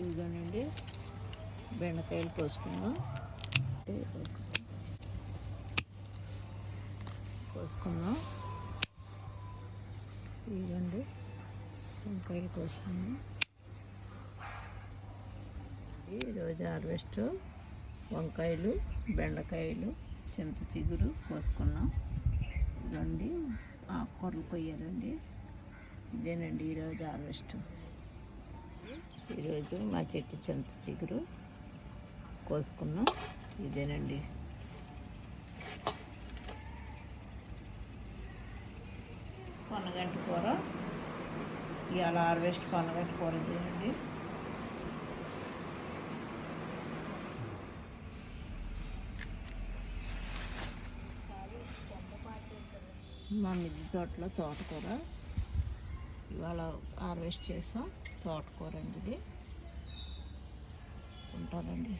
ఇదిగోనండి బెండకాయలు కోసుకున్నాం కోసుకున్నాం ఇదిగోండి వంకాయలు కోసుకున్నాం ఈరోజు హార్వెస్ట్ వంకాయలు బెండకాయలు చింత చిగురు కోసుకున్నాం ఇదండి ఆకుకూరలు కొయ్యాలండి. ఇదేనండి ఈరోజు హార్వెస్ట్. ఈరోజు మా చెట్టు చింత చిగురు కోసుకున్నాం. ఇదేనండి. కొనగంట కూర. ఇవాళ హార్వెస్ట్ కొనగంట కూర ఇదేనండి. మా మిద్ది తోటలో తోటకూర. ఇవాళ హార్వెస్ట్ చేసాం తోటకూర అండి ఇది. ఉంటానండి.